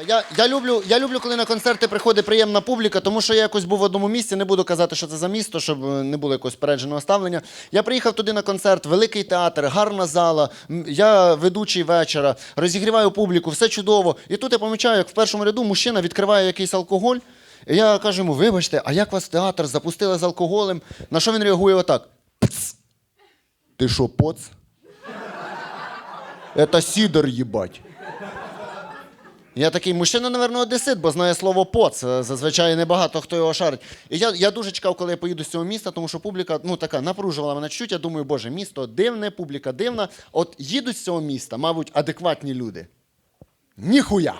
Я, я, люблю, я люблю, коли на концерти приходить приємна публіка, тому що я якось був в одному місці, не буду казати, що це за місто, щоб е, не було якогось передженого ставлення. Я приїхав туди на концерт, великий театр, гарна зала, я ведучий вечора, розігріваю публіку, все чудово. І тут я помічаю, як в першому ряду мужчина відкриває якийсь алкоголь. І я кажу йому, вибачте, а як вас театр запустили з алкоголем? На що він реагує отак? Пц. Ти що, поц? Это сідор, їбать. Я такий, мужчина, напевно, одесит, бо знає слово поц. Е, Зазвичай небагато хто його шарить. І я, я дуже чекав, коли я поїду з цього міста, тому що публіка ну, така напружувала мене чуть. Я думаю, боже, місто дивне, публіка дивна. От їдуть з цього міста, мабуть, адекватні люди. Ніхуя!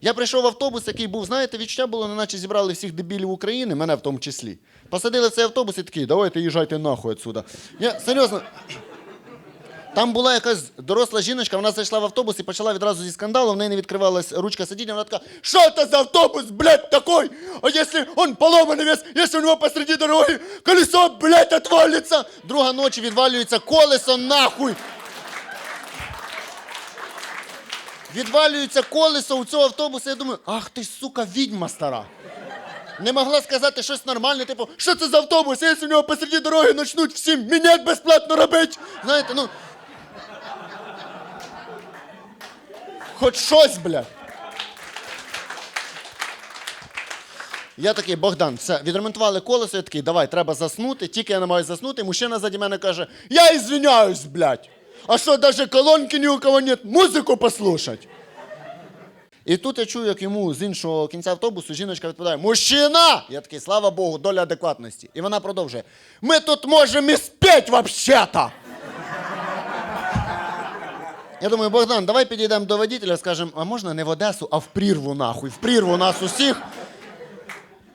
Я прийшов в автобус, який був, знаєте, відчуття було, неначе зібрали всіх дебілів України, мене в тому числі. Посадили в цей автобус і такі, давайте їжджайте нахуй отсюда. Я серйозно. Там була якась доросла жіночка, вона зайшла в автобус і почала відразу зі скандалу, в неї не відкривалась ручка сидіння, вона така, що це за автобус, блядь, такой? А якщо он поломаний весь, якщо у нього посреди дороги колесо, блядь, отвалится? Друга ночі відвалюється колесо нахуй. Відвалюється колесо у цього автобуса, я думаю, ах ти, сука, відьма стара. Не могла сказати щось нормальне, типу, що це за автобус, якщо у нього посреди дороги почнуть всім мінять безплатно робити. Знаєте, ну. Хоч щось, бля. Я такий, Богдан, все, відремонтували колесо, я такий, давай, треба заснути. Тільки я намагаюся заснути, мужчина заді мене каже, я извиняюсь, блядь. А що, даже колонки ні у кого нет, музику послушать. І тут я чую, як йому з іншого кінця автобусу жіночка відповідає: Мужчина! Я такий, слава Богу, доля адекватності. І вона продовжує: Ми тут можемо і спеть вообще-то. Я думаю, Богдан, давай підійдемо до водителя, скажемо, а можна не в Одесу, а в прірву нахуй, в прірву нас усіх.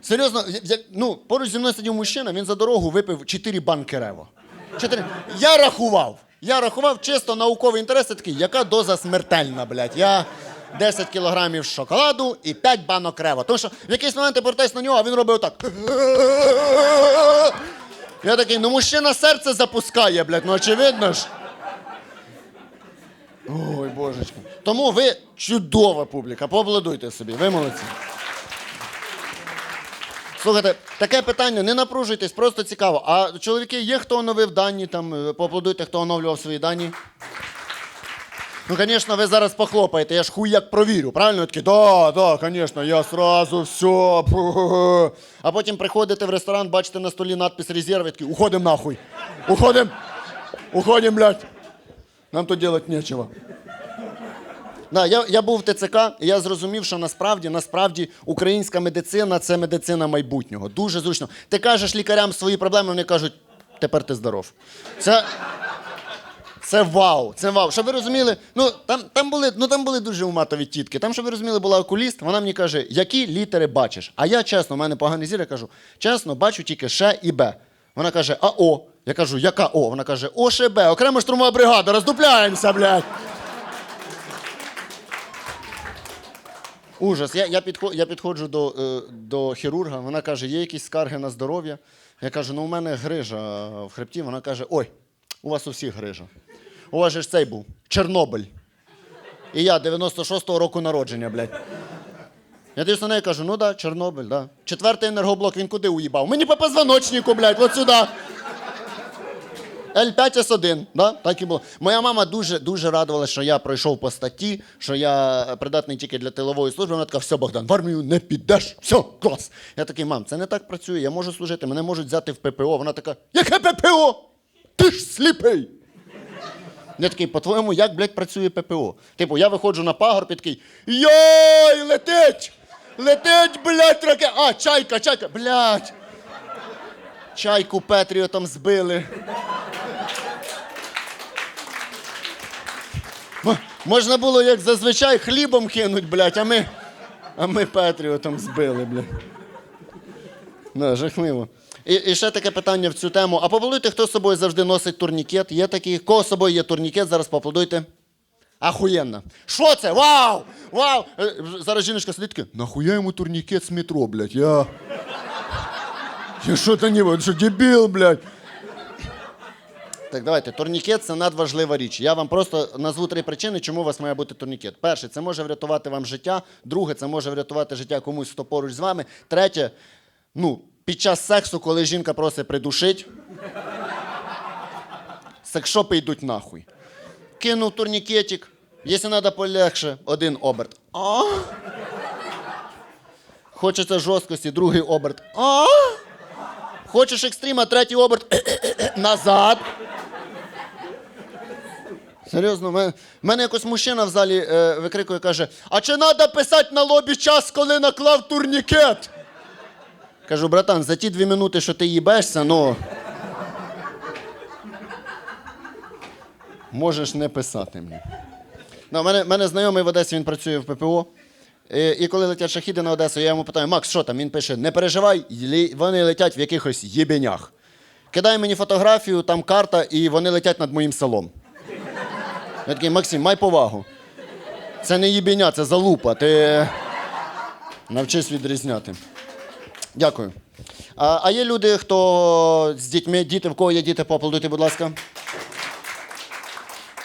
Серйозно, я- ну, поруч зі мною сидів мужчина, він за дорогу випив 4 банки рево. Чотири. Я рахував. Я рахував чисто науковий інтерес, такий, яка доза смертельна, блядь. Я 10 кілограмів шоколаду і 5 банок рево. Тому що в якийсь момент я повертаюсь на нього, а він робить отак. Я такий, ну мужчина серце запускає, блядь, ну очевидно ж. Ой, божечко. Тому ви чудова публіка. Поаплодуйте собі, ви молодці. Слухайте, таке питання, не напружуйтесь, просто цікаво. А чоловіки, є хто оновив дані, там, е, поаплодуйте, хто оновлював свої дані. Ну, звісно, ви зараз похлопаєте, я ж хуй як провірю, правильно? Такі, да, да, звісно, я сразу все. А потім приходите в ресторан, бачите на столі надпис резерв, і такі, уходим нахуй. Уходим. Уходим, блядь. Нам тут делать нечего. Да, я, я був в ТЦК, і я зрозумів, що насправді, насправді українська медицина це медицина майбутнього. Дуже зручно. Ти кажеш лікарям свої проблеми, вони кажуть, тепер ти здоров. Це, це вау, це вау. Щоб ви розуміли, ну там, там, були, ну, там були дуже уматові тітки. Там, щоб ви розуміли, була окуліст, вона мені каже, які літери бачиш? А я чесно, у мене поганий зір, я кажу, чесно, бачу тільки Ш і Б. Вона каже, а О. Я кажу, яка О? Вона каже, О, Ш, Б, окрема штурмова бригада, роздупляємося, блядь. Ужас. Я, я, підхо, я підходжу до, е, до хірурга, вона каже, є якісь скарги на здоров'я. Я кажу, ну у мене грижа в хребті. Вона каже, ой, у вас у всіх грижа. У вас же ж цей був Чорнобиль. І я 96-го року народження, блядь. Я дивлюсь на неї кажу, ну да, Чорнобиль, да. Четвертий енергоблок, він куди уїбав? Мені по позвоночнику, блядь, от сюди. Л5С1, да? так і було. Моя мама дуже дуже радувалася, що я пройшов по статті, що я придатний тільки для тилової служби. Вона така, все, Богдан, в армію не підеш. Все, клас. Я такий, мам, це не так працює, я можу служити, мене можуть взяти в ППО. Вона така, яке ППО? Ти ж сліпий. Я такий, по-твоєму, як, блядь, працює ППО? Типу, я виходжу на пагорб і такий, йой, летить! Летить, блядь, раке. А, чайка, чайка, блядь. Чайку Петріотом збили. Можна було, як зазвичай, хлібом кинуть, блядь, а ми, а ми Петріотом збили, блядь. Да, жахливо. І, і ще таке питання в цю тему. А поаплодуйте, хто з собою завжди носить турнікет? Є такі? Кого з собою є турнікет? Зараз поаплодуйте. Ахуєнно. Що це? Вау! Вау! Е, Зараз жіночка сидить така, нахуя йому турнікет з метро, блядь? Я. Я що то не, що дебіл, блядь. Так, давайте. Турнікет це надважлива річ. Я вам просто назву три причини, чому у вас має бути турнікет. Перше, це може врятувати вам життя. Друге, це може врятувати життя комусь, хто поруч з вами. Третє, ну, під час сексу, коли жінка просить придушить, секшопи йдуть нахуй. Кинув турнікетик. Якщо треба полегше, один оберт. А? Хочеться жорсткості, другий оберт. А? Хочеш екстріма, третій оберт. Назад. Серйозно, в мене, мене якось мужчина в залі е, викрикує, каже: А чи треба писати на лобі час, коли наклав турнікет? Кажу, братан, за ті дві минути, що ти їбешся, ну. Можеш не писати мені. Ну, мене, мене знайомий в Одесі, він працює в ППО. І, і коли летять шахіди на Одесу, я йому питаю, Макс, що там? Він пише: не переживай, вони летять в якихось єбенях. Кидає мені фотографію, там карта, і вони летять над моїм селом. Я такий, Максим, май повагу. Це не їбеня, це залупа. Ти навчись відрізняти. Дякую. А, а є люди, хто з дітьми, діти, в кого є діти, поаплодуйте, будь ласка.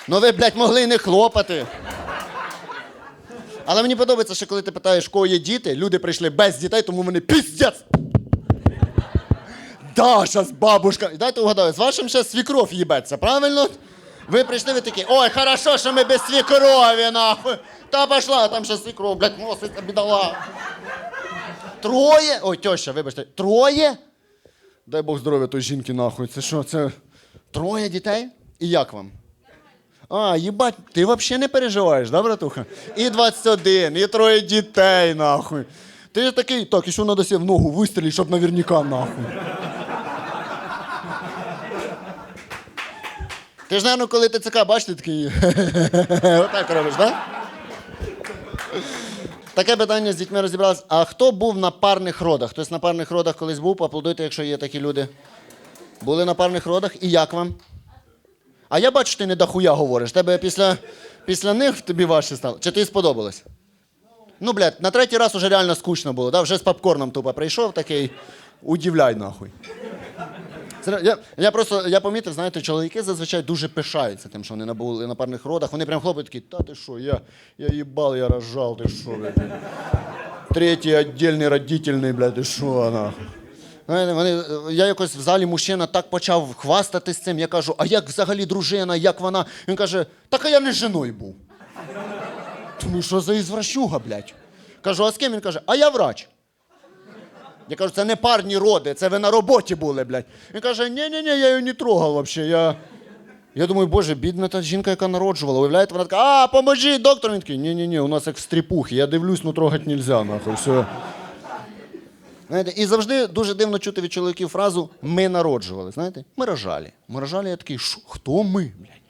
Ну ви, блядь, могли не хлопати. Але мені подобається, що коли ти питаєш, в кого є діти, люди прийшли без дітей, тому вони піздець. Даша з бабушка. Дайте угадаю, з вашим ще свікров їбеться, правильно? Ви прийшли, ви такі, ой, хорошо, що ми без свікрові, нахуй. Та пошла, там ще свікров, блядь, носиться, бідала. Троє? Ой, теща, вибачте, троє? Дай Бог здоров'я той жінки, нахуй. Це що, це троє дітей? І як вам? А, їбать, ти взагалі не переживаєш, да, братуха? І 21, і троє дітей, нахуй. Ти такий, так, і що треба себе в ногу вистрілити, щоб наверняка, нахуй. Ти ж, наверное, коли ТЦК бачиш, ти такий. Отак робиш, так? Таке питання з дітьми розібралось. А хто був на парних родах? Хтось на парних родах колись був? Поаплодуйте, якщо є такі люди. Були на парних родах? І як вам? А я бачу, ти не дохуя говориш. Тебе після, після них тобі важче стало. Чи тобі сподобалось? Ну, блядь, на третій раз уже реально скучно було. Да? Вже з попкорном тупо прийшов такий. Удивляй нахуй. Я, я просто я помітив, знаєте, чоловіки зазвичай дуже пишаються тим, що вони набули на парних родах. Вони прям хлопають такі, та ти що, я, я їбал, я рожав, ти що, блядь. Третій віддільний родительний, блядь, ти що. Знаєте, вони, я якось в залі мужчина так почав хвастатись цим. Я кажу, а як взагалі дружина, як вона? Він каже, так а я не жіною був. Думаю, що за ізвращуга, блядь? Кажу, а з ким? Він каже, а я врач. Я кажу, це не парні роди, це ви на роботі були, блядь. Він каже, ні-ні-ні, я її не трогав взагалі. Я... я думаю, боже, бідна та жінка, яка народжувала. Уявляєте, вона така, а, поможіть, доктор. Він такий, ні-ні-ні, у нас як в стріпухи. Я дивлюсь, ну трогати нельзя, нахуй, все. Знаєте, і завжди дуже дивно чути від чоловіків фразу ми народжували. Знаєте? Ми рожали. Ми рожали, я такий, «Шо? хто ми? Блядь?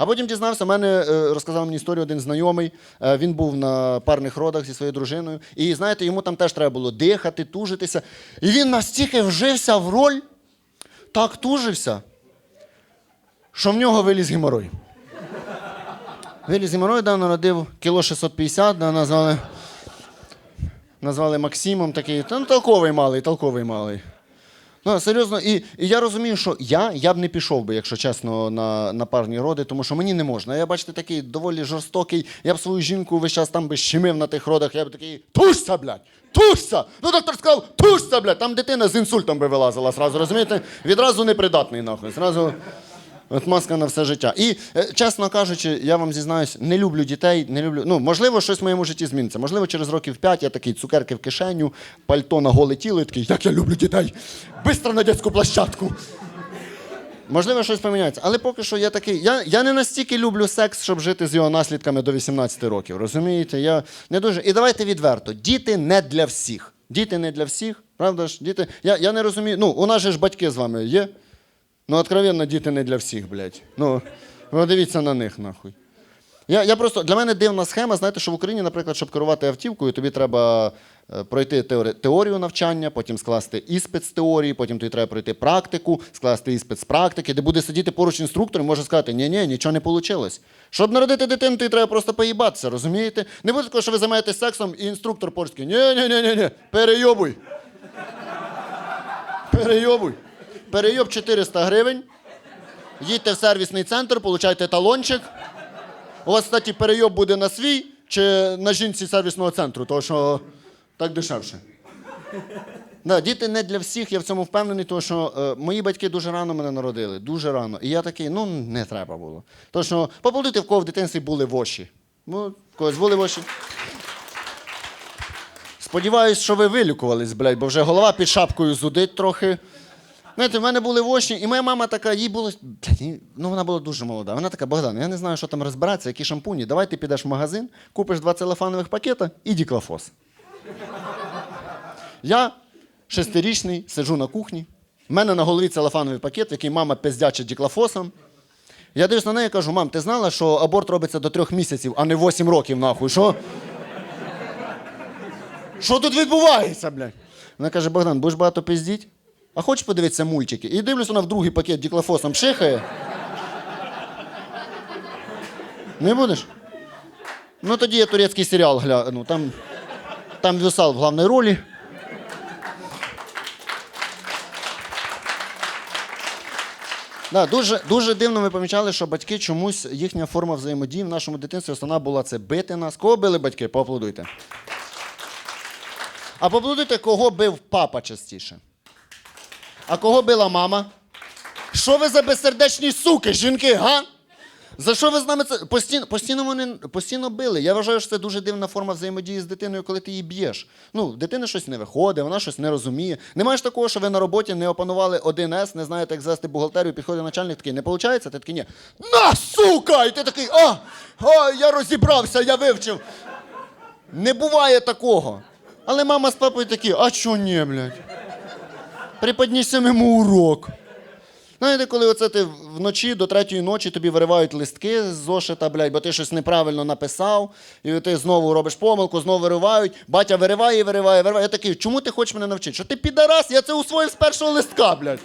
А потім дізнався, мене е, розказав мені історію один знайомий. Е, він був на парних родах зі своєю дружиною. І знаєте, йому там теж треба було дихати, тужитися. І він настільки вжився в роль, так тужився, що в нього виліз геморой. Виліз геморой, да, народив кіло 650, да, назвали назвали Максимом такий, та ну толковий малий, толковий малий. Ну, серйозно, і, і я розумію, що я, я б не пішов би, якщо чесно, на, на парні роди, тому що мені не можна. Я, бачите, такий доволі жорстокий. Я б свою жінку весь час там би щемив на тих родах, я б такий, тушся, блядь! Тушся! Ну, доктор сказав, тушся, блядь! Там дитина з інсультом би вилазила сразу, розумієте? Відразу непридатний, нахуй. Зразу. От маска на все життя. І, е, чесно кажучи, я вам зізнаюсь, не люблю дітей, не люблю. Ну, можливо, щось в моєму житті зміниться. Можливо, через років п'ять я такий цукерки в кишеню, пальто на голе тіло і такий, як я люблю дітей. Бистро на дитячу площадку. Можливо, щось поміняється. Але поки що я такий. Я, я не настільки люблю секс, щоб жити з його наслідками до 18 років. Розумієте? Я не дуже. І давайте відверто: діти не для всіх. Діти не для всіх, правда ж? Діти. Я, я не розумію. Ну, у нас же ж батьки з вами є. Ну, откровенно, діти не для всіх, блядь. Ну, ви дивіться на них, нахуй. Я, я просто, для мене дивна схема, знаєте, що в Україні, наприклад, щоб керувати автівкою, тобі треба е, пройти теорію навчання, потім скласти іспит з теорії, потім тобі треба пройти практику, скласти іспит з практики, де буде сидіти поруч інструктор і може сказати, ні ні нічого не вийшло. Щоб народити дитину, тобі треба просто поїбатися, розумієте? Не буде такого, що ви займаєтесь сексом, і інструктор поруч такий, ні ні ні ні ні перейобуй. Перейобуй. Перейоб 400 гривень. їдьте в сервісний центр, получайте талончик. У вас, кстати, перейоб буде на свій чи на жінці сервісного центру, тому що так дешевше. Да, діти не для всіх, я в цьому впевнений, тому що е, мої батьки дуже рано мене народили, дуже рано. І я такий, ну не треба було. Тому що поплодити в кого в дитинстві були воші. Ну, в когось були воші. Сподіваюсь, що ви вилікувались, блядь, бо вже голова під шапкою зудить трохи. Знаєте, в мене були воші, і моя мама така, їй було. ну вона була дуже молода. Вона така, Богдан, я не знаю, що там розбиратися, які шампуні. Давай ти підеш в магазин, купиш два целофанових пакета і діклафос. Я шестирічний, сиджу на кухні. У мене на голові целофановий пакет, який мама пиздячить діклафосом. Я дивлюсь на неї і кажу, мам, ти знала, що аборт робиться до трьох місяців, а не восім років, нахуй. Що? Що тут відбувається, блядь? Вона каже, Богдан, будеш багато пиздіть? А хочеш подивитися мультики? І дивлюсь, вона в другий пакет діклафосом пшихає. Не будеш? Ну тоді я турецький серіал гляну. Там, там Вюсал в головній ролі. Да, дуже, дуже дивно ми помічали, що батьки чомусь їхня форма взаємодії в нашому дитинстві основна була це бити нас. Кого били батьки? Поаплодуйте. А поаплодуйте, кого бив папа частіше. А кого била мама? Що ви за безсердечні суки, жінки, га? За що ви з нами це постійно, постійно вони постійно били? Я вважаю, що це дуже дивна форма взаємодії з дитиною, коли ти її б'єш. Ну, в дитини щось не виходить, вона щось не розуміє. Немає ж такого, що ви на роботі не опанували 1С, не знаєте, як звести бухгалтерію, підходить начальник такий, не виходить? Ти такий, ні. На, сука! І ти такий, а, а, я розібрався, я вивчив. Не буває такого. Але мама з папою такі, а чо ні, блядь? Приподніся йому урок. Знаєте, коли оце ти вночі до третьої ночі тобі виривають листки з зошита, блядь, бо ти щось неправильно написав, і ти знову робиш помилку, знову виривають, батя вириває, вириває, вириває. Я такий, чому ти хочеш мене навчити? Що ти підарас? Я це усвоїв з першого листка, блядь.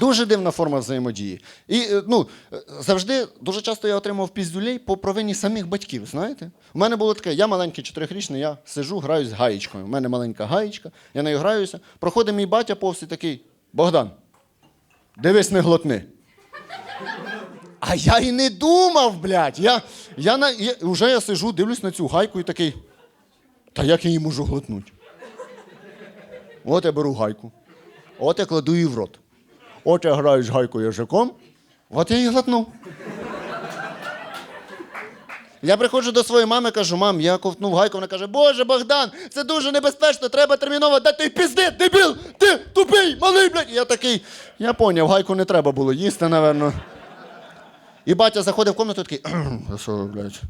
Дуже дивна форма взаємодії. І е, ну, завжди дуже часто я отримав піздюлей по провині самих батьків. Знаєте? У мене було таке, я маленький чотирихрічний, я сижу, граюсь з гаєчкою. У мене маленька гаєчка, я нею граюся. Проходить мій батя повз і такий: Богдан, дивись, не глотни. А я і не думав, блядь. Я, я, на, я, вже я сижу, дивлюсь на цю гайку і такий. Та як я її можу глотнути? От я беру гайку. От я кладу її в рот. Я граю з гайкою язиком, от я її глотнув. Я приходжу до своєї мами, кажу, мам, я ковтнув гайку, вона каже, Боже, Богдан, це дуже небезпечно, треба терміново дати пізди, дебіл, ти тупий, малий, блядь. І Я такий, я поняв, гайку не треба було їсти, напевно. І батя заходив в кімнату такий, що, блядь.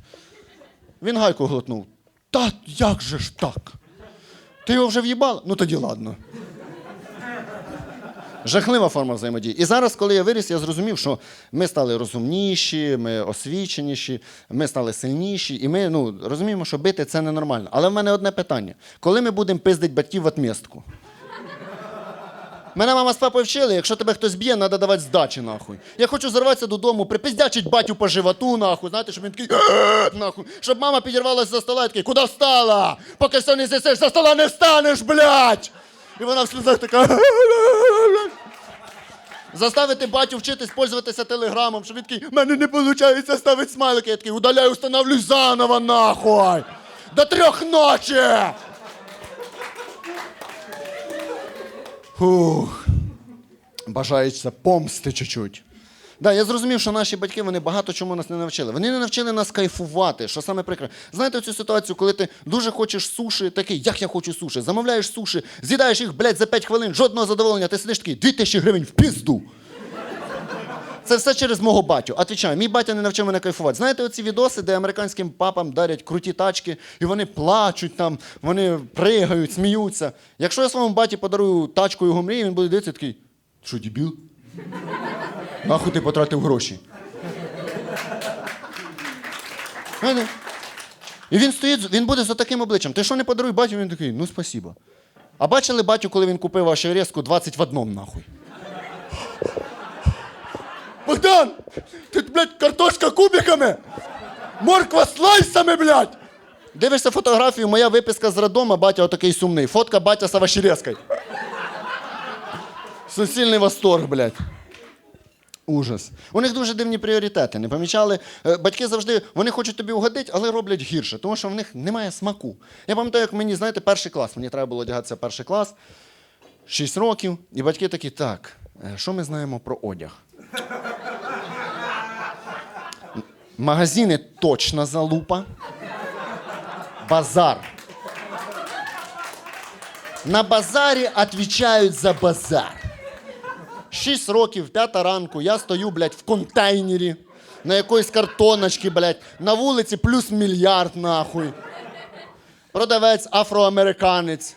Він гайку глотнув. Та як же ж так? Ти його вже в'їбала? Ну тоді ладно. Жахлива форма взаємодії. І зараз, коли я виріс, я зрозумів, що ми стали розумніші, ми освіченіші, ми стали сильніші, і ми ну, розуміємо, що бити це ненормально. Але в мене одне питання: коли ми будемо пиздити батьків в отмістку? Мене мама з папою вчили, якщо тебе хтось б'є, треба давати здачі, нахуй. Я хочу зарватися додому, припиздячить батю по животу, нахуй, знаєте, щоб він такий, нахуй, щоб мама підірвалася за стола і такий, куди встала? Поки все не з'їсиш, за стола не встанеш, блядь! І вона в сльозах така. Заставити батю вчитись пользуватися телеграмом, що він такий, мене не виходить ставити смайлики. Я такий, удаляю, установлю заново, нахуй! До трьох ночі! Фух. Бажається помсти чуть-чуть. Да, я зрозумів, що наші батьки вони багато чому нас не навчили. Вони не навчили нас кайфувати, що саме прикре. Знаєте цю ситуацію, коли ти дуже хочеш суші, такий, як я хочу суші, замовляєш суші, з'їдаєш їх, блядь, за 5 хвилин, жодного задоволення, ти сидиш такий, 2000 гривень в пізду. Це все через мого батю. Отвічаю, мій батя не навчив мене кайфувати. Знаєте оці відоси, де американським папам дарять круті тачки, і вони плачуть там, вони пригають, сміються. Якщо я своєму баті подарую тачку його мрії, він буде дивитися такий, що дебіл? Нахуй ти потратив гроші. І він стоїть, він буде за таким обличчям. Ти що не подаруй батю, він такий, ну спасіба. А бачили батю, коли він купив вашу резку 20 в одному, нахуй. Богдан! Тут, блядь, картошка кубиками! Морква слайсами, блядь! Дивишся фотографію, моя виписка з роддома, батя отакий сумний. Фотка батя з овощерезкою. Суцільний восторг, блядь. Ужас. У них дуже дивні пріоритети. Не помічали? Е, Батьки завжди вони хочуть тобі угодити, але роблять гірше, тому що в них немає смаку. Я пам'ятаю, як мені, знаєте, перший клас. Мені треба було одягатися перший клас, 6 років, і батьки такі, так, е, що ми знаємо про одяг? Магазини точно залупа. Базар. На базарі відповідають за базар. Шість років, п'ята ранку, я стою, блядь, в контейнері, на якоїсь картоночці, блядь, на вулиці плюс мільярд, нахуй. Продавець афроамериканець.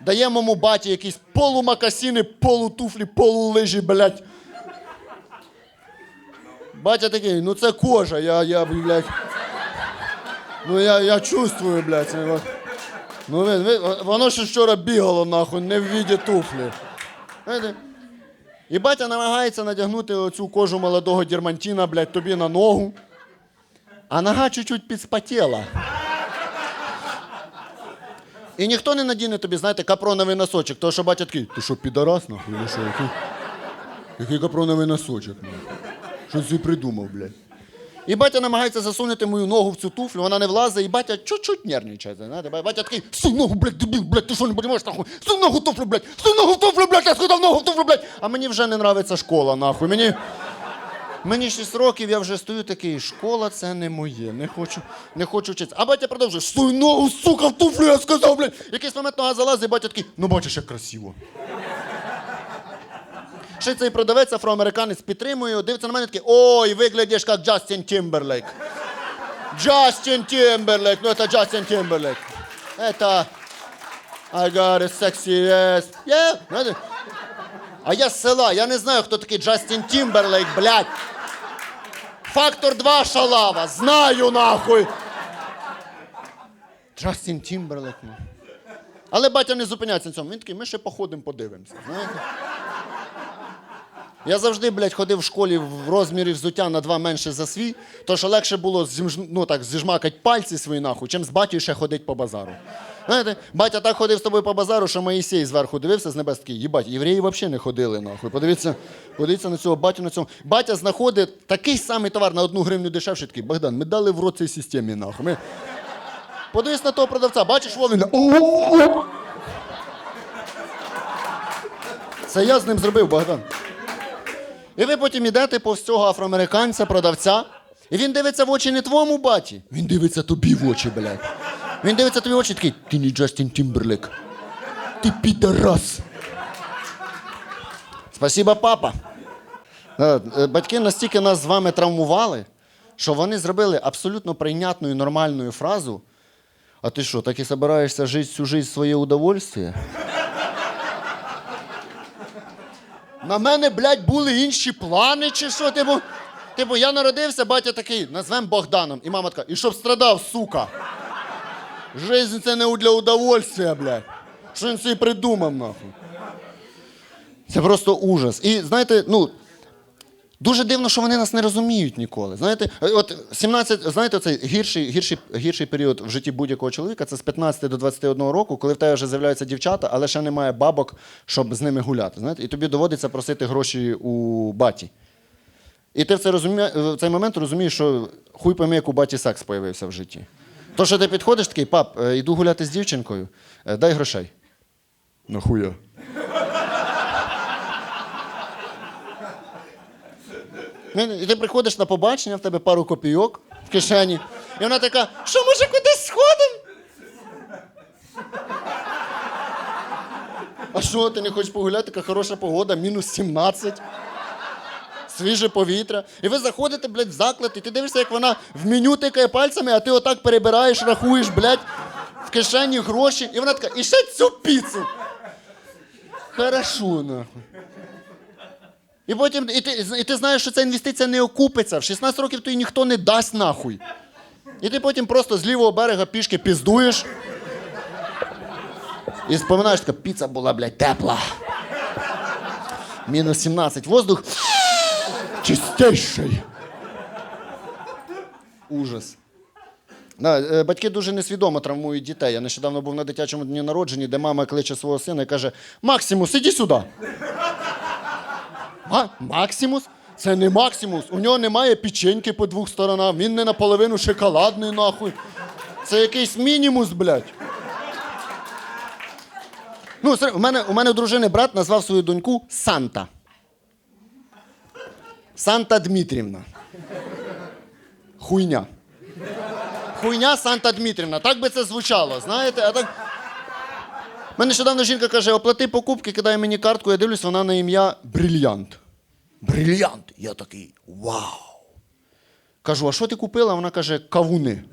Дає моєму баті якісь полумакасіни, полутуфлі, полулижі, блядь. Батя такий, ну це кожа, я, я, блядь. Ну я, я чувствую, блядь. Ну, ви, ви, воно ще вчора бігало, нахуй, не в віді туфлі. І батя намагається надягнути оцю кожу молодого дірмантіна, блядь, тобі на ногу. А нога чуть-чуть підспотіла. І ніхто не надіне тобі, знаєте, капроновий носочок, тому що батя такий, ти що, підарас, нахуй? Що, який, який капроновий носочок, нахуй? Що ти придумав, блядь? І батя намагається засунути мою ногу в цю туфлю, вона не влазить, і батя чуть-чуть нервничає. Знаєте, батя такий, суй ногу, блядь, дебіл, блядь, ти що не розумієш, нахуй? Суй ногу в туфлю, блядь, суй ногу в туфлю, блядь, я сказав ногу в туфлю, блядь. А мені вже не нравиться школа, нахуй. Мені, мені 6 років, я вже стою такий, школа це не моє, не хочу, не хочу вчитися. А батя продовжує, суй ногу, сука, в туфлю, я сказав, блядь. Якийсь момент нога залазить, і батя такий, ну бачиш, як красиво. Ще цей продавець афроамериканець підтримує, дивиться на мене такий, ой, виглядиш як Джастін Тімберлейк. Джастін Тімберлейк, ну це Джастін Тімберлейк. Это I got a sexy ass. Yeah. А я з села, я не знаю, хто такий Джастін Тімберлейк, блядь. Фактор 2 шалава, знаю нахуй. Джастін Тімберлейк, ну. Але батя не зупиняється на цьому. Він такий, ми ще походимо, подивимося. Знаєте? Я завжди, блядь, ходив в школі в розмірі взуття на два менше за свій, то що легше було зімж... ну, так, зіжмакати пальці свої нахуй, чим з батьком ще ходить по базару. Знаєте, батя так ходив з тобою по базару, що Моїсей зверху дивився з небес такий, їбать, євреї взагалі не ходили нахуй. Подивіться, подивіться на цього батю на цьому. Батя знаходить такий самий товар на одну гривню дешевше, такий, Богдан, ми дали в рот цій системі, нахуй. Ми... Подивись на того продавця, бачиш, Вовін? Це я з ним зробив, Богдан. І ви потім йдете повз цього афроамериканця, продавця, і він дивиться в очі не твоєму баті. Він дивиться тобі в очі, блядь. Він дивиться тобі в очі такий, ти не Джастін Тімберлик. Ти підарас. Спасибо, папа. Е, е, Батьки настільки нас з вами травмували, що вони зробили абсолютно прийнятну і нормальну фразу. А ти що, так і собираєшся жити всю в своє удовольствие? На мене, блядь, були інші плани, чи що? Типу, типу, я народився, батя такий, назвем Богданом. І мама така, і щоб страдав, сука. Жизнь це не для удовольствия, блядь. Що він собі придумав, нахуй. Це просто ужас. І знаєте, ну. Дуже дивно, що вони нас не розуміють ніколи. Знаєте, е, от 17, знаєте, цей гірший, гірший, гірший період в житті будь-якого чоловіка це з 15 до 21 року, коли в тебе вже з'являються дівчата, але ще немає бабок, щоб з ними гуляти. Знаєте? І тобі доводиться просити гроші у баті. І ти в цей, розумі... в цей момент розумієш, що хуй пойми, як у баті секс появився в житті. То, що ти підходиш такий, пап, е, йду гуляти з дівчинкою, е, дай грошей. Нахуя? І ти приходиш на побачення, в тебе пару копійок в кишені, і вона така, що може кудись сходимо? А що, ти не хочеш погуляти, така хороша погода, мінус 17. Свіже повітря. І ви заходите, блядь, в заклад, і ти дивишся, як вона в меню тикає пальцями, а ти отак перебираєш, рахуєш, блядь, в кишені гроші. І вона така, і ще цю піцу. Хорошо, нахуй. І потім і ти, і ти знаєш, що ця інвестиція не окупиться. В 16 років тобі ніхто не дасть нахуй. І ти потім просто з лівого берега пішки піздуєш. І споминаєш, така піца була, блядь, тепла. Мінус 17. Воздух чистейший. Ужас. Да, е, батьки дуже несвідомо травмують дітей. Я нещодавно був на дитячому дні народженні, де мама кличе свого сина і каже: Максимус, іди сюди. А, Максимус? Це не Максимус. У нього немає печеньки по двох сторонах, він не наполовину шоколадний, нахуй. Це якийсь мінімус, блядь. Ну, у мене, у мене дружини брат назвав свою доньку Санта. Санта Дмитрівна. Хуйня. Хуйня Санта Дмитрівна. Так би це звучало, знаєте? А так. Мене нещодавно жінка каже: оплати покупки, кидає мені картку, я дивлюсь, вона на ім'я Брильянт. Брильянт. Я такий вау. Кажу, а що ти купила? Вона каже, кавуни.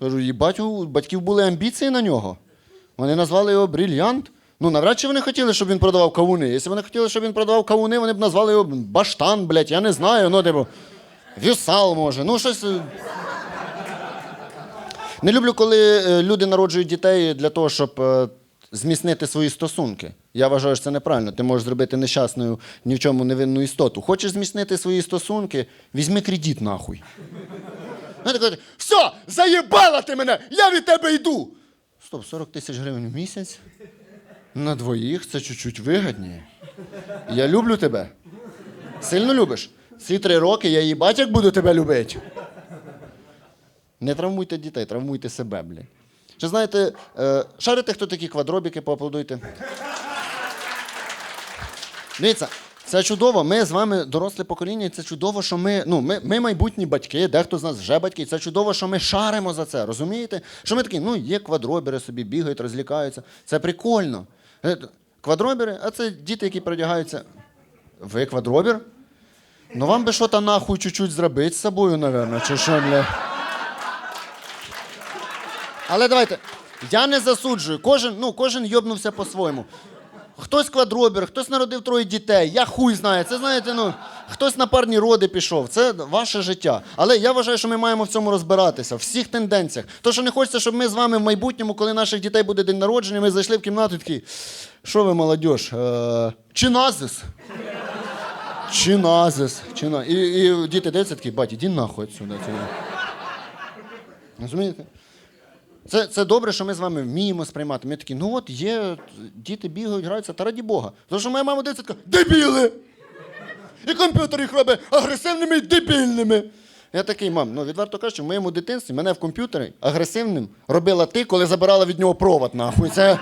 Кажу, їбать, у батьків були амбіції на нього. Вони назвали його Брильянт. Ну, навряд чи вони хотіли, щоб він продавав кавуни. Якщо вони хотіли, щоб він продавав кавуни, вони б назвали його Баштан, блядь, я не знаю. Ну, типу, Вюсал, може. Ну, щось. Не люблю, коли е, люди народжують дітей для того, щоб е, зміцнити свої стосунки. Я вважаю, що це неправильно. Ти можеш зробити нещасною ні в чому невинну істоту. Хочеш зміцнити свої стосунки, візьми кредит нахуй. Знаєте, коли все, заєбала ти мене, я від тебе йду. Стоп, 40 тисяч гривень в місяць? На двоїх це чуть-чуть вигідніше. Я люблю тебе. Сильно любиш? Ці три роки я їбать, як буду тебе любити. Не травмуйте дітей, травмуйте себе, блядь. Чи знаєте, е, шарите, хто такі квадробіки, поаплодуйте. Дивіться, це чудово. Ми з вами доросле покоління, і це чудово, що ми, ну, ми, ми майбутні батьки, дехто з нас вже батьки. Це чудово, що ми шаримо за це. Розумієте? Що ми такі, ну, є квадробери собі, бігають, розлікаються. Це прикольно. Е, Квадробери, а це діти, які передягаються. Ви квадробер? Ну вам би що то нахуй чуть-чуть зробити з собою, напевно, чи що, бля. Але давайте, я не засуджую. Кожен, ну, кожен йобнувся по-своєму. Хтось квадробір, хтось народив троє дітей. Я хуй знаю. Це знаєте, ну хтось на парні роди пішов. Це ваше життя. Але я вважаю, що ми маємо в цьому розбиратися, в всіх тенденціях. То, що не хочеться, щоб ми з вами в майбутньому, коли наших дітей буде день народження, ми зайшли в кімнату і такі. Що ви, молодь? Е, чиназис? Чиназис. Чина... І, і діти дивляться такі, баті, іди нахуй отсюди. Розумієте? Це, це добре, що ми з вами вміємо сприймати. Ми такі, ну от є, діти бігають, граються, та раді Бога. Тому що моя мама дивиться така, дебіли! І комп'ютер їх робить агресивними і дебільними. Я такий, мам, ну відверто кажучи, в моєму дитинстві мене в комп'ютері агресивним робила ти, коли забирала від нього провод, нахуй. Це,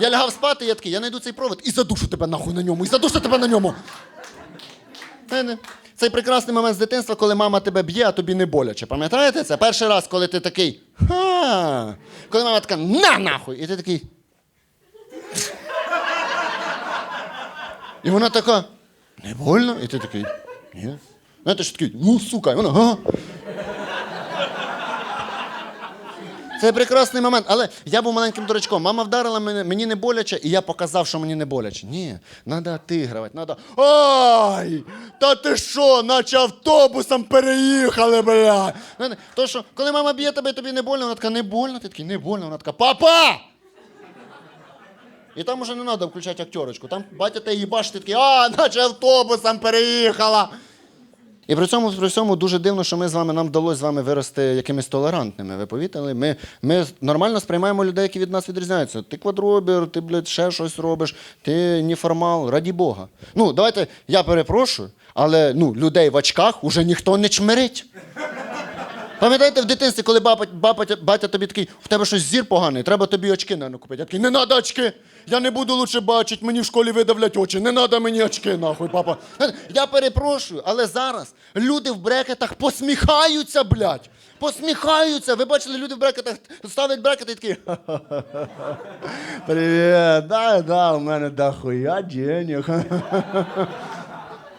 я лягав спати, я такий, я знайду цей провод і задушу тебе нахуй на ньому, і задушу тебе на ньому. Цей прекрасний момент з дитинства, коли мама тебе б'є, а тобі не боляче. Пам'ятаєте це? Перший раз, коли ти такий. Ха. Коли мама така на нахуй. І ти такий. І вона така. Не больно? І ти такий. Ні. Знаєте, що такий, ну сука, і вона. Га. Це прекрасний момент. Але я був маленьким дурачком. Мама вдарила мене, мені не боляче, і я показав, що мені не боляче. Ні, треба отигрувати, треба. Ай! Та ти що, наче автобусом переїхали, бля. То, що коли мама б'є тебе, тобі не больно, вона така, не больно, ти такий, не больно, вона така, папа! І там уже не треба включати актерочку. Там батя тебе їбаш, ти такий, а, наче автобусом переїхала. І при цьому при всьому дуже дивно, що ми з вами нам вдалося з вами вирости якимись толерантними. Ви повітали? Ми, ми нормально сприймаємо людей, які від нас відрізняються. Ти квадробір, ти, блядь, ще щось робиш, ти неформал, раді Бога. Ну, давайте, я перепрошую, але ну, людей в очках уже ніхто не чмирить. Пам'ятаєте в дитинстві, коли баба, баба, батя тобі такий, в тебе щось зір поганий, треба тобі очки наверно, купити. Я такий, не треба очки. Я не буду лучше бачити, мені в школі видавлять очі. Не треба мені очки, нахуй, папа. Я перепрошую, але зараз люди в брекетах посміхаються, блядь. Посміхаються. Ви бачили, люди в брекетах ставлять брекети і такі. «Ха-ха-ха. Привіт, да, да, у мене дохуя денег.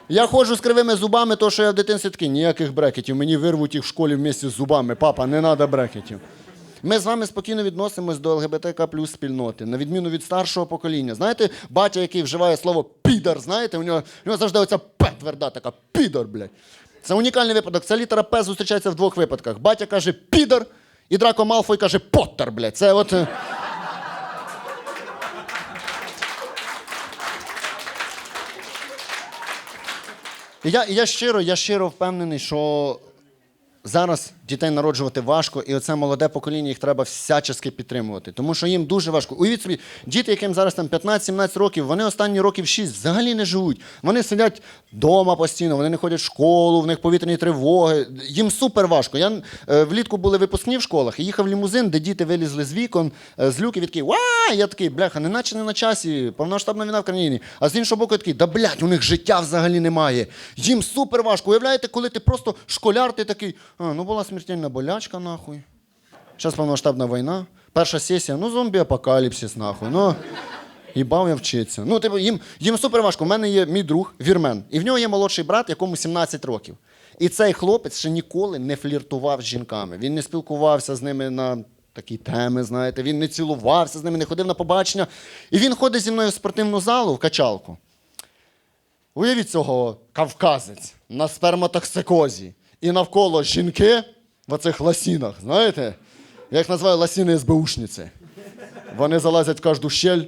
Я ходжу з кривими зубами, то що я в дитинстві такий, ніяких брекетів. Мені вирвуть їх в школі вместе з зубами. Папа, не треба брекетів. Ми з вами спокійно відносимось до ЛГБТК плюс спільноти, на відміну від старшого покоління. Знаєте, батя, який вживає слово підар, знаєте, у нього, у нього завжди оця П тверда така підар, блядь. Це унікальний випадок. Ця літера П зустрічається в двох випадках. Батя каже підар, і Драко Малфой каже Поттер, блядь. Це от. е, я, і я щиро, я щиро впевнений, що зараз дітей народжувати важко, і оце молоде покоління їх треба всячески підтримувати. Тому що їм дуже важко. Уявіть собі, діти, яким зараз там 15-17 років, вони останні років 6 взагалі не живуть. Вони сидять вдома постійно, вони не ходять в школу, в них повітряні тривоги. Їм супер важко. Я е, влітку були випускні в школах і їхав лімузин, де діти вилізли з вікон, е, з люки, від такий, ва! Я такий, бляха, не наче не на часі, повномасштабна війна в країні. А з іншого боку, я такий, да блядь, у них життя взагалі немає. Їм супер важко. Уявляєте, коли ти просто школяр, ти такий, а, ну була смертельна болячка, нахуй. Зараз повномасштабна війна. Перша сесія, ну зомбі-апокаліпсис, нахуй. Ну, їбав я вчитися. Ну, типу, їм, їм супер важко. У мене є мій друг Вірмен, і в нього є молодший брат, якому 17 років. І цей хлопець ще ніколи не фліртував з жінками. Він не спілкувався з ними на такі теми, знаєте, він не цілувався з ними, не ходив на побачення. І він ходить зі мною в спортивну залу в качалку. Уявіть цього кавказець на сперматоксикозі. І навколо жінки в оцих ласінах, знаєте? Я їх називаю ласіни СБУшниці. Вони залазять в кожну щель,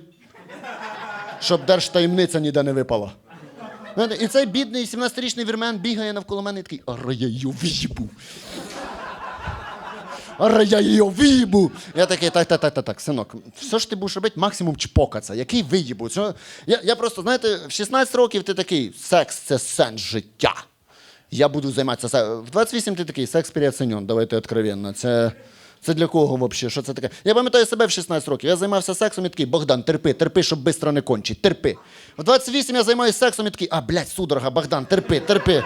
щоб держтаємниця ніде не випала. І цей бідний 17-річний вірмен бігає навколо мене і такий. Ара я її в'їбу. Я такий, так, так, так, так, так, синок, все ж ти будеш робити максимум чпокаться. Який виїбу? Я, я просто, знаєте, в 16 років ти такий, секс це сенс життя. Я буду займатися. В 28 ти такий, секс переоцінен, давайте откровенно. Це, це для кого взагалі? Що це таке? Я пам'ятаю себе в 16 років. Я займався сексом і такий, Богдан, терпи, терпи, щоб швидко не кончить. Терпи. В 28 я займаюся сексом і такий, а, блядь, судорога, Богдан, терпи, терпи.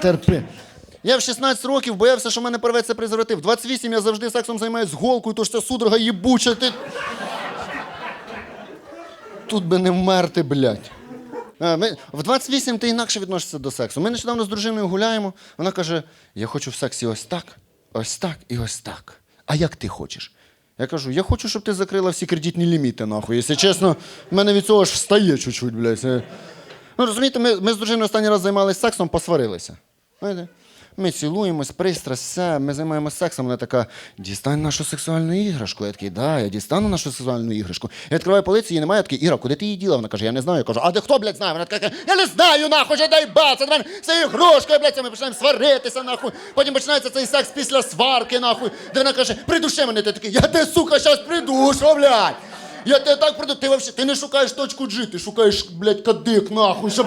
Терпи. Я в 16 років боявся, що в мене порветься презерватив. В 28 я завжди сексом займаюся з голкою, тож ця судорога їбуча. Ти... Тут би не вмерти, блядь. Ми, в 28 ти інакше відносишся до сексу. Ми нещодавно з дружиною гуляємо. Вона каже: Я хочу в сексі ось так, ось так і ось так. А як ти хочеш? Я кажу, я хочу, щоб ти закрила всі кредитні ліміти, нахуй. Якщо чесно, в мене від цього ж встає чуть-чуть, блядь. Ну, розумієте, ми, ми з дружиною останній раз займалися сексом, посварилися. Знаєте? Ми цілуємось, пристрасть, все, ми займаємося сексом. Вона така, дістань нашу сексуальну іграшку. Я такий, да, я дістану нашу сексуальну іграшку. Я відкриваю полицію, її немає, я такий, Іра, куди ти її діла? Вона каже, я не знаю. Я кажу, а де хто, блядь, знає? Вона така, я не знаю, нахуй, же дай бац, мене це ігрушка, блядь, ми починаємо сваритися, нахуй. Потім починається цей секс після сварки, нахуй. Де вона каже, придуши мене, ти такий, я те, сука, щас придушу, блядь. Я тебе так приду, ти вообще, ти не шукаєш точку G, ти шукаєш, блядь, кадик, нахуй, щоб.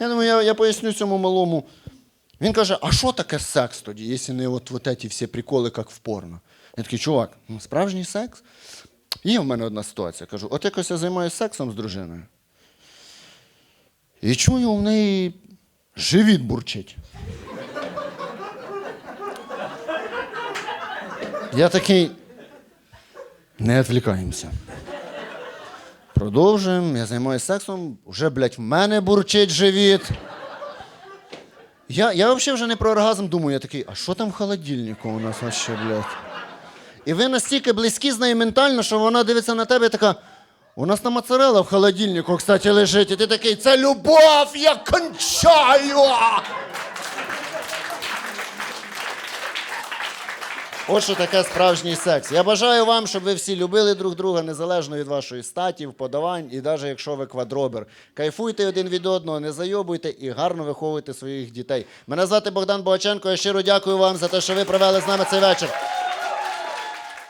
Я думаю, я, я поясню цьому малому. Він каже: а що таке секс тоді, якщо не от, от ці всі приколи, як в порно? Я такий, чувак, ну справжній секс? Є в мене одна ситуація. Кажу, от якось я займаюся сексом з дружиною. І чую, в неї живіт бурчить. Я такий. Не відвлікаємося. Продовжуємо, я займаюся сексом, вже, блядь, в мене бурчить живіт. Я, я взагалі вже не про оргазм думаю, я такий, а що там в холодильнику у нас вообще, блядь? І ви настільки близькі з нею ментально, що вона дивиться на тебе і така. У нас там моцарелла в холодильнику, кстати, лежить, і ти такий, це любов, я кончаю! От що таке справжній секс. Я бажаю вам, щоб ви всі любили друг друга незалежно від вашої статі, вподобань, і навіть якщо ви квадробер. Кайфуйте один від одного, не зайобуйте і гарно виховуйте своїх дітей. Мене звати Богдан Богаченко. Я щиро дякую вам за те, що ви провели з нами цей вечір.